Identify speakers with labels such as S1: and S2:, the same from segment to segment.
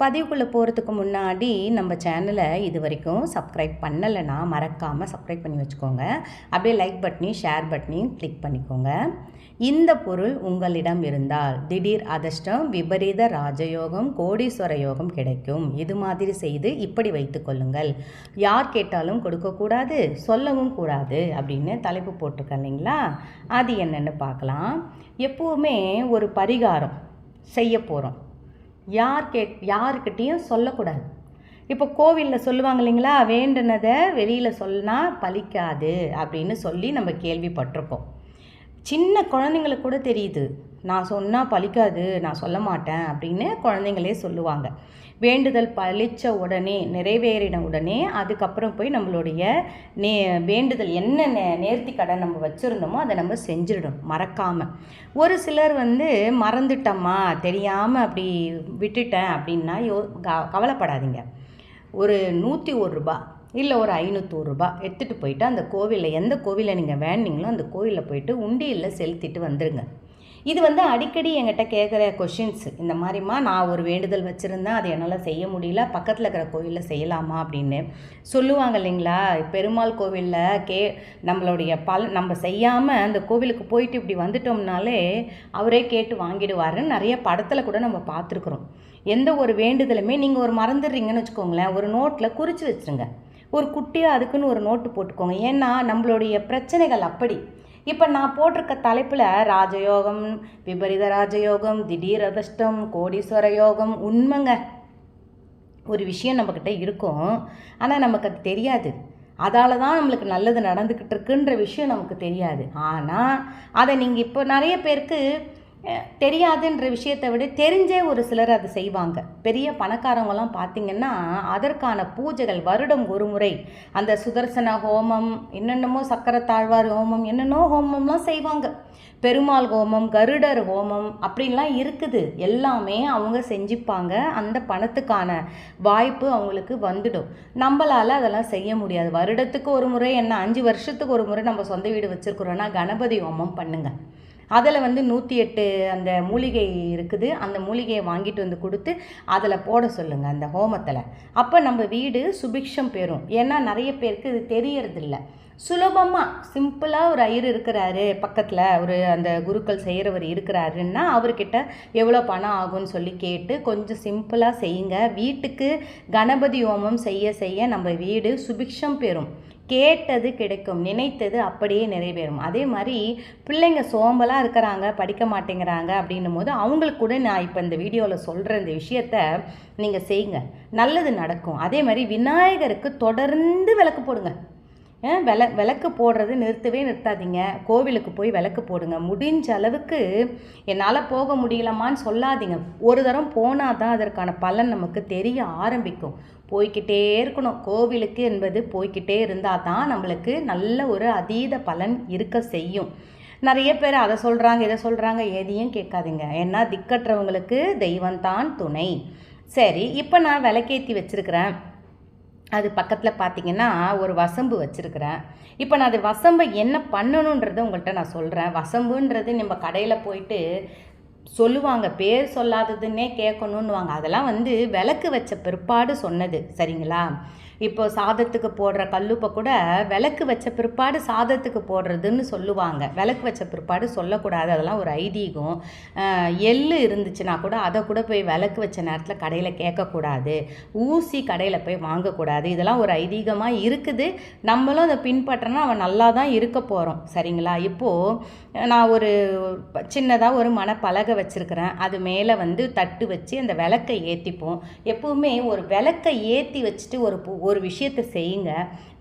S1: பதிவுக்குள்ளே போகிறதுக்கு முன்னாடி நம்ம சேனலை இது வரைக்கும் சப்ஸ்கிரைப் பண்ணலைன்னா மறக்காமல் சப்ஸ்கிரைப் பண்ணி வச்சுக்கோங்க. அப்படியே லைக் பட்டனையும் ஷேர் பட்டனையும் கிளிக் பண்ணிக்கோங்க. இந்த பொருள் உங்களிடம் இருந்தால் திடீர் அதிர்ஷ்டம் விபரீத ராஜயோகம் கோடீஸ்வர யோகம் கிடைக்கும். இது மாதிரி செய்து இப்படி வைத்துக்கொள்ளுங்கள் யார் கேட்டாலும் கொடுக்கக்கூடாது சொல்லவும் கூடாது அப்படின்னு தலைப்பு போட்டிருக்கேன் இல்லைங்களா? அது என்னென்னு பார்க்கலாம். எப்போவுமே ஒரு பரிகாரம் செய்ய போகிறோம் யார் கே யாருக்கிட்டேயும் சொல்லக்கூடாது. இப்போ கோவிலில் சொல்லுவாங்க இல்லைங்களா வேண்டுனதை வெளியில் சொன்னா பலிக்காது அப்படின்னு சொல்லி நம்ம கேள்விப்பட்டிருக்கோம் சின்ன குழந்தைங்களுக்கு கூட தெரியுது. நான் சொன்னால் பழிக்காது நான் சொல்ல மாட்டேன் அப்படின்னு குழந்தைங்களே சொல்லுவாங்க. வேண்டுதல் பழிச்ச உடனே நிறைவேறின உடனே அதுக்கப்புறம் போய் நம்மளுடைய நே வேண்டுதல் என்ன நே நேர்த்தி கடன் நம்ம வச்சுருந்தோமோ அதை நம்ம செஞ்சிடணும் மறக்காமல் ஒரு சிலர் வந்து மறந்துட்டம்மா தெரியாமல் அப்படி விட்டுட்டேன் அப்படின்னா யோ க- கவலைப்படாதீங்க. ஒரு நூற்றி ஒரு ரூபா இல்லை ஒரு ஐநூற்றூறு ரூபா எடுத்துகிட்டு போயிட்டு அந்த கோவிலில் எந்த கோவிலில் நீங்கள் வேண்டிங்களோ அந்த கோவிலில் போயிட்டு உண்டியலில் செலுத்திட்டு வந்துடுங்க இது வந்து அடிக்கடி எங்கிட்ட கேட்குற கொஷின்ஸ் இந்த மாதிரிம்மா நான் ஒரு வேண்டுதல் வச்சுருந்தேன் அது என்னால் செய்ய முடியல பக்கத்தில் இருக்கிற கோவிலில் செய்யலாமா அப்படின்னு சொல்லுவாங்க இல்லைங்களா? பெருமாள் கோவிலில் கே நம்மளுடைய பல் நம்ம செய்யாமல் அந்த கோவிலுக்கு போயிட்டு இப்படி வந்துட்டோம்னாலே அவரே கேட்டு வாங்கிடுவாருன்னு நிறைய படத்தில் கூட நம்ம பார்த்துருக்குறோம். எந்த ஒரு வேண்டுதலுமே நீங்கள் ஒரு மறந்துடுறீங்கன்னு வச்சுக்கோங்களேன் ஒரு நோட்டில் குறித்து வச்சுருங்க. ஒரு குட்டியாக அதுக்குன்னு ஒரு நோட்டு போட்டுக்கோங்க. ஏன்னா நம்மளுடைய பிரச்சனைகள் அப்படி. இப்போ நான் போட்டிருக்க தலைப்பில் ராஜயோகம் விபரீத ராஜயோகம் திடீர் அதிர்ஷ்டம் கோடீஸ்வர யோகம் உண்மைங்க. ஒரு விஷயம் நம்மக்கிட்ட இருக்கும். ஆனால் நமக்கு அது தெரியாது. அதால் தான் நம்மளுக்கு நல்லது நடந்துக்கிட்டு இருக்குன்ற விஷயம் நமக்கு தெரியாது. ஆனால் அதை நீங்கள் இப்போ நிறைய பேருக்கு தெரியாதுன்ற விஷயத்தை விட தெரிஞ்சே ஒரு சிலர் அதை செய்வாங்க. பெரிய பணக்காரவங்களாம் பார்த்தீங்கன்னா அதற்கான பூஜைகள் வருடம் ஒரு முறை. அந்த சுதர்சன ஹோமம் என்னென்னமோ சக்கரத்தாழ்வார் ஹோமம் என்னென்னோ ஹோமம்லாம் செய்வாங்க. பெருமாள் ஹோமம் கருடர் ஹோமம் அப்படின்லாம் இருக்குது. எல்லாமே அவங்க செஞ்சுப்பாங்க. அந்த பணத்துக்கான வாய்ப்பு அவங்களுக்கு வந்துடும். நம்மளால் அதெல்லாம் செய்ய முடியாது. வருடத்துக்கு ஒரு முறை என்ன அஞ்சு வருஷத்துக்கு ஒரு முறை நம்ம சொந்த வீடு வச்சுருக்குறோன்னா கணபதி ஹோமம் பண்ணுங்கள் அதில் வந்து நூற்றி எட்டு அந்த மூலிகை இருக்குது. அந்த மூலிகையை வாங்கிட்டு வந்து கொடுத்து அதில் போட சொல்லுங்கள் அந்த ஹோமத்தில். அப்போ நம்ம வீடு சுபிக்ஷம் பெறும். ஏன்னா நிறைய பேருக்கு இது தெரியறதில்ல. சுலபமாக சிம்பிளாக ஒரு ஐயர் இருக்கிறாரு பக்கத்தில் ஒரு அந்த குருக்கள் செய்கிறவர் இருக்கிறாருன்னா அவர்கிட்ட எவ்வளோ பணம் ஆகும்னு சொல்லி கேட்டு கொஞ்சம் சிம்பிளாக செய்யுங்க. வீட்டுக்கு கணபதி ஹோமம் செய்ய செய்ய நம்ம வீடு சுபிக்ஷம் பெறும். கேட்டது கிடைக்கும் நினைத்தது அப்படியே நிறைவேறும். அதே மாதிரி பிள்ளைங்க சோம்பலாக இருக்கிறாங்க படிக்க மாட்டேங்கிறாங்க அப்படின்னும் போது அவங்களுக்கு கூட நான் இப்போ இந்த வீடியோவில் சொல்கிற இந்த விஷயத்த நீங்கள் செய்யுங்க நல்லது நடக்கும். அதே மாதிரி விநாயகருக்கு தொடர்ந்து விளக்கு போடுங்க. விள விளக்கு போடுறது நிறுத்தவே நிறுத்தாதீங்க. கோவிலுக்கு போய் விளக்கு போடுங்க. முடிஞ்ச அளவுக்கு என்னால் போக முடியலமான்னு சொல்லாதீங்க. ஒரு தரம் போனால் தான் அதற்கான பலன் நமக்கு தெரிய ஆரம்பிக்கும். போய்கிட்டே இருக்கணும். கோவிலுக்கு என்பது போய்கிட்டே இருந்தால் தான் நம்மளுக்கு நல்ல ஒரு அதீத பலன் இருக்க செய்யும். நிறைய பேர் அதை சொல்கிறாங்க இதை சொல்கிறாங்க எதையும் கேட்காதீங்க. ஏன்னா திக்கற்றவங்களுக்கு தெய்வம்தான் துணை. சரி இப்போ நான் விளக்கேற்றி வச்சுருக்கிறேன். அது பக்கத்தில் பார்த்தீங்கன்னா ஒரு வசம்பு வச்சுருக்கிறேன். இப்போ நான் அது வசம்பை என்ன பண்ணணுன்றதை உங்கள்கிட்ட நான் சொல்கிறேன் வசம்புன்றது நம்ம கடையில் போயிட்டு சொல்லுவாங்க பேர் சொல்லாததுன்னே கேட்கணுன்னுவாங்க அதெல்லாம் வந்து விளக்கு வச்ச பிற்பாடு சொன்னது சரிங்களா? இப்போ சாதத்துக்கு போடுற கல்லுப்பை கூட விளக்கு வச்ச பிற்பாடு சாதத்துக்கு போடுறதுன்னு சொல்லுவாங்க. விளக்கு வச்ச பிற்பாடு சொல்லக்கூடாது. அதெல்லாம் ஒரு ஐதீகம். எள் எள்ளு இருந்துச்சுன்னா கூட அதை கூட போய் விளக்கு வச்ச நேரத்தில் கடையில் கேட்கக்கூடாது. ஊசி கடையில் போய் வாங்கக்கூடாது. இதெல்லாம் ஒரு ஐதீகமாக இருக்குது. நம்மளும் அதை பின்பற்றினா அவன் நல்லா தான் இருக்க போகிறோம் சரிங்களா? இப்போது நான் ஒரு சின்னதாக ஒரு மனப்பலகை வச்சுருக்கிறேன். அது மேலே வந்து தட்டு வச்சு அந்த விளக்கை ஏற்றிப்போம் எப்போவுமே ஒரு விளக்கை ஏற்றி வச்சுட்டு ஒரு பூ ஒரு விஷயத்தை செய்யுங்க.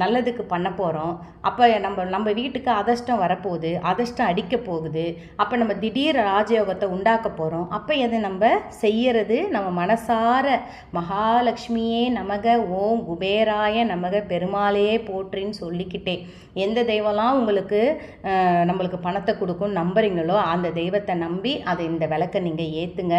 S1: நல்லதுக்கு பண்ண போகிறோம் அப்போ நம்ம நம்ம வீட்டுக்கு அதிர்ஷ்டம் வரப்போகுது. அதிர்ஷ்டம் அடிக்க போகுது. அப்போ நம்ம திடீர் ராஜயோகத்தை உண்டாக்க போகிறோம் அப்போ எதை நம்ம செய்யறது? நம்ம மனசார மகாலட்சுமியே நமக ஓம் குபேராய நமக பெருமாளையே போற்றின்னு சொல்லிக்கிட்டே. எந்த தெய்வம்லாம் உங்களுக்கு நம்மளுக்கு பணத்தை கொடுக்கும் நம்புறீங்களோ அந்த தெய்வத்தை நம்பி அதை இந்த விளக்கை நீங்கள் ஏற்றுங்க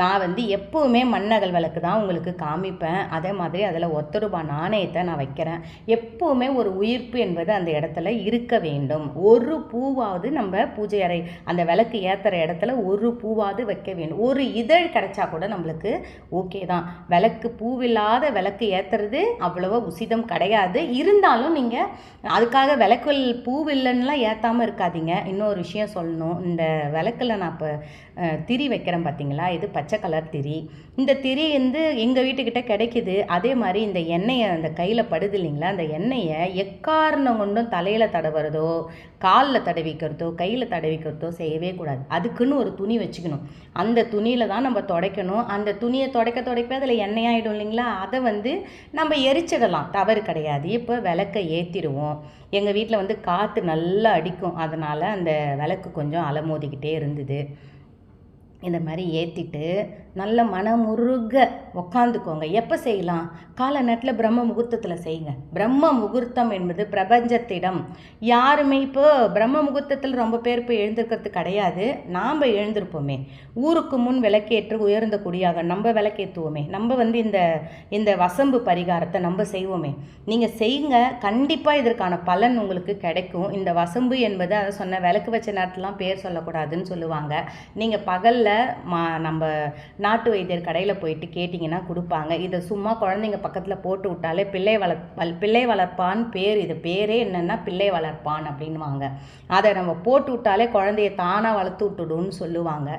S1: நான் வந்து எப்போவுமே மண்ணகல் விளக்கு தான் உங்களுக்கு காமிப்பேன். அதே மாதிரி அதில் ஒத்த ரூபாய் நாணயத்தை நான் வைக்கிறேன். எப்போவுமே ஒரு உயிர்ப்பு என்பது அந்த இடத்துல இருக்க வேண்டும். ஒரு பூவாவது நம்ம பூஜை அறை அந்த விளக்கு ஏற்றுற இடத்துல ஒரு பூவாவது வைக்க வேண்டும். ஒரு இதழ் கிடைச்சா கூட நம்மளுக்கு ஓகே தான். விளக்கு பூவில்லாத விளக்கு ஏற்றுறது அவ்வளோவா உசிதம் கிடையாது. இருந்தாலும் நீங்கள் அதுக்காக விளக்குகள் பூவில்லைன்னுலாம் ஏற்றாமல் இருக்காதீங்க. இன்னொரு விஷயம் சொல்லணும். இந்த விளக்கில் நான் இப்போ திரி வைக்கிறேன் பார்த்தீங்களா இது பச்சை கலர் திரி. இந்த திரி வந்து எங்கள் வீட்டுக்கிட்ட கிடைக்குது. அதே மாதிரி இந்த எண்ணெயை அந்த கையில் படுது இல்லைங்களா? அந்த எண்ணெயை எக்காரணம் கொண்டும் தலையில் தடவுறதோ காலில் தடவிக்கிறதோ கையில் தடவிக்கிறதோ செய்யவே கூடாது. அதுக்குன்னு ஒரு துணி வச்சுக்கணும். அந்த துணியில் தான் நம்ம துடைக்கணும். அந்த துணியை துடைக்க துடைக்க அதில் எண்ணெய் ஆகிடும் இல்லைங்களா? அதை வந்து நம்ம எரிச்சிடலாம். தவறு கிடையாது. இப்போ விளக்கை ஏற்றிடுவோம் எங்கள் வீட்டில் வந்து காற்று நல்லா அடிக்கும். அதனால் அந்த விளக்கு கொஞ்சம் அலமோதிக்கிட்டே இருந்தது. இந்த மாதிரி ஏற்றிட்டு நல்ல மனமுருக உக்காந்துக்கோங்க. எப்போ செய்யலாம்? கால நேரத்தில் பிரம்ம முகூர்த்தத்தில் செய்யுங்க. பிரம்ம முகூர்த்தம் என்பது பிரபஞ்சத்திடம். யாருமே இப்போ பிரம்ம முகூர்த்தத்தில் ரொம்ப பேர் இப்போ எழுந்திருக்கிறது கிடையாது. நாம் எழுந்திருப்போமே. ஊருக்கு முன் விளக்கேற்று உயர்ந்த குடியாக நம்ம விளக்கேற்றுவோமே நம்ம வந்து இந்த இந்த வசம்பு பரிகாரத்தை நம்ம செய்வோமே. நீங்கள் செய்யுங்க. கண்டிப்பாக இதற்கான பலன் உங்களுக்கு கிடைக்கும். இந்த வசம்பு என்பது அதை சொன்ன விளக்கு வச்ச நேரத்துலாம் பேர் சொல்லக்கூடாதுன்னு சொல்லுவாங்க. நீங்கள் பகலில் மா நம்ம நாட்டு வைத்தியர் கடையில் போயிட்டு கேட்டிங்கன்னா கொடுப்பாங்க. இதை சும்மா குழந்தைங்க பக்கத்தில் போட்டு விட்டாலே பிள்ளை வளர்ப் பிள்ளை வளர்ப்பான் பேர் இது பேரே என்னென்னா பிள்ளை வளர்ப்பான் அப்படின்வாங்க அதை நம்ம போட்டு விட்டாலே குழந்தைய தானாக வளர்த்து விட்டுடும்னு சொல்லுவாங்க.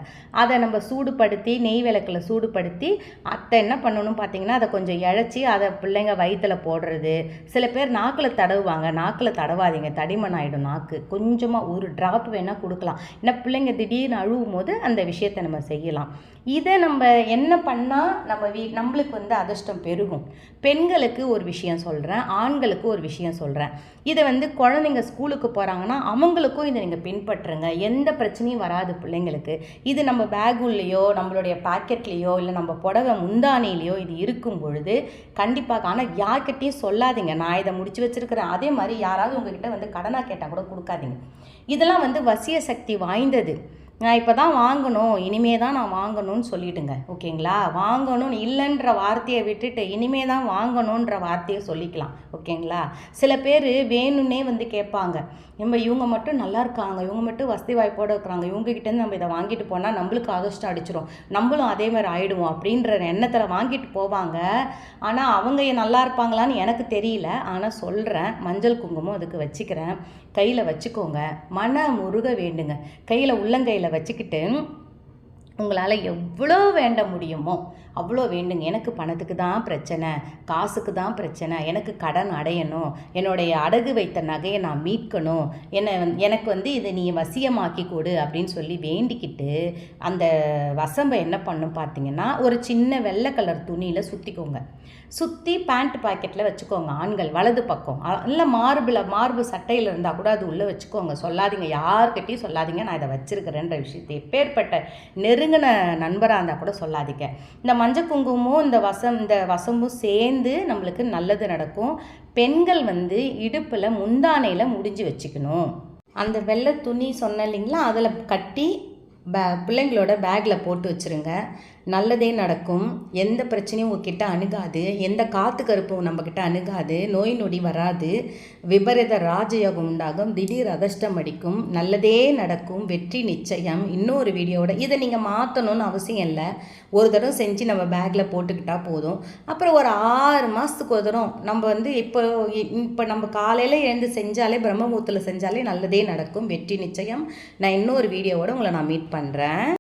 S1: அதை நம்ம சூடுபடுத்தி நெய் விளக்கில் சூடுபடுத்தி அத்தை என்ன பண்ணணும் பார்த்தீங்கன்னா அதை கொஞ்சம் இழைச்சி அதை பிள்ளைங்க வயிற்றில் போடுறது. சில பேர் நாக்கில் தடவுவாங்க. நாக்கில் தடவாதீங்க. தடிமன் ஆகிடும் நாக்கு. கொஞ்சமாக ஒரு ட்ராப் வேணால் கொடுக்கலாம். ஏன்னா பிள்ளைங்க திடீர்னு அழுவும் போது அந்த விஷயத்தை நம்ம செய்யலாம். இதை நம்ம நம்ம என்ன பண்ணால் நம்ம வீ நம்மளுக்கு வந்து அதிர்ஷ்டம் பெருகும். பெண்களுக்கு ஒரு விஷயம் சொல்கிறேன் ஆண்களுக்கு ஒரு விஷயம் சொல்கிறேன் இதை வந்து குழந்தைங்க ஸ்கூலுக்கு போகிறாங்கன்னா அவங்களுக்கும் இதை நீங்கள் பின்பற்றுங்க. எந்த பிரச்சனையும் வராது பிள்ளைங்களுக்கு. இது நம்ம பேகுள்ளேயோ நம்மளுடைய பாக்கெட்லேயோ இல்லை நம்ம புடவை முந்தானிலேயோ இது இருக்கும் பொழுது கண்டிப்பாக ஆனால் யார்கிட்டையும் சொல்லாதீங்க. நான் இதை முடிச்சு வச்சுருக்கிறேன். அதே மாதிரி யாராவது உங்ககிட்ட வந்து கடனாக கேட்டால் கூட கொடுக்காதீங்க. இதெல்லாம் வந்து வசிய சக்தி வாய்ந்தது. நான் இப்போ தான் வாங்கணும் இனிமே தான் நான் வாங்கணும்னு சொல்லிவிடுங்க ஓகேங்களா? வாங்கணும்னு இல்லைன்ற வார்த்தையை விட்டுட்டு இனிமே தான் வாங்கணுன்ற வார்த்தையை சொல்லிக்கலாம் ஓகேங்களா? சில பேர் வேணும்னே வந்து கேட்பாங்க. நம்ம இவங்க மட்டும் நல்லா இருக்காங்க இவங்க மட்டும் வசதி வாய்ப்போடு இருக்கிறாங்க இவங்ககிட்டேருந்து நம்ம இதை வாங்கிட்டு போனால் நம்மளுக்கு அதிர்ஷ்டம் அடிச்சிடும் நம்மளும் அதே மாதிரி ஆகிடுவோம் அப்படின்ற எண்ணத்தில் வாங்கிட்டு போவாங்க. ஆனால் அவங்க நல்லா இருப்பாங்களான்னு எனக்கு தெரியல. ஆனால் சொல்கிறேன் மஞ்சள் குங்குமம் அதுக்கு வச்சுக்கிறேன். கையில் வச்சுக்கோங்க மன முருக வேண்டுங்க. கையில் உள்ளங்கையில் வச்சுக்கிட்டு உங்களால் எவ்வளோ வேண்ட முடியுமோ அவ்வளோ வேண்டுங்க. எனக்கு பணத்துக்கு தான் பிரச்சனை காசுக்கு தான் பிரச்சனை. எனக்கு கடன் அடையணும். என்னுடைய அடகு வைத்த நகையை நான் மீட்கணும். என்னை எனக்கு வந்து இதை நீ வசியமாக்கி கொடு அப்படின்னு சொல்லி வேண்டிக்கிட்டு அந்த வசம்பை என்ன பண்ணும் பார்த்தீங்கன்னா ஒரு சின்ன வெள்ளை கலர் துணியில் சுற்றிக்கோங்க சுற்றி பேண்ட் பாக்கெட்டில் வச்சுக்கோங்க. ஆண்கள் வலது பக்கம். இல்லை மார்பில் மார்பு சட்டையில் இருந்தால் கூட அது உள்ளே வச்சுக்கோங்க. சொல்லாதீங்க. யார்கிட்டையும் சொல்லாதீங்க. நான் இதை வச்சுருக்கிறேன்ற விஷயத்தை. எப்பேற்பட்ட நெருங்கின நண்பராக இருந்தால் கூட சொல்லாதீங்க. இந்த மஞ்சள் குங்குமமும் இந்த வசம் இந்த வசமும் சேர்ந்து நம்மளுக்கு நல்லது நடக்கும். பெண்கள் வந்து இடுப்பில் முந்தானையில் முடிஞ்சு வச்சுக்கணும். அந்த வெள்ளை துணி சொன்ன இல்லைங்களா? அதில் கட்டி பே பிள்ளைங்களோட பேக்கில் போட்டு வச்சுருங்க. நல்லதே நடக்கும். எந்த பிரச்சனையும் உங்ககிட்ட அணுகாது. எந்த காற்று கருப்பும் நம்மக்கிட்ட அணுகாது. நோய் நொடி வராது. விபரீத ராஜயோகம் உண்டாகும். திடீர் அதிர்ஷ்டம் அடிக்கும். நல்லதே நடக்கும். வெற்றி நிச்சயம். இன்னொரு வீடியோட இதை நீங்கள் மாற்றணும்னு அவசியம் இல்லை. ஒரு தடவை செஞ்சு நம்ம பேக்கில் போட்டுக்கிட்டால் போதும். அப்புறம் ஒரு ஆறு மாதத்துக்கு ஒரு தரம் நம்ம வந்து இப்போ இப்போ நம்ம காலையில் எழுந்து செஞ்சாலே பிரம்மபூத்தில் செஞ்சாலே நல்லதே நடக்கும். வெற்றி நிச்சயம். நான் இன்னொரு வீடியோவோட உங்களை நான் மீட் பண்ணுறேன்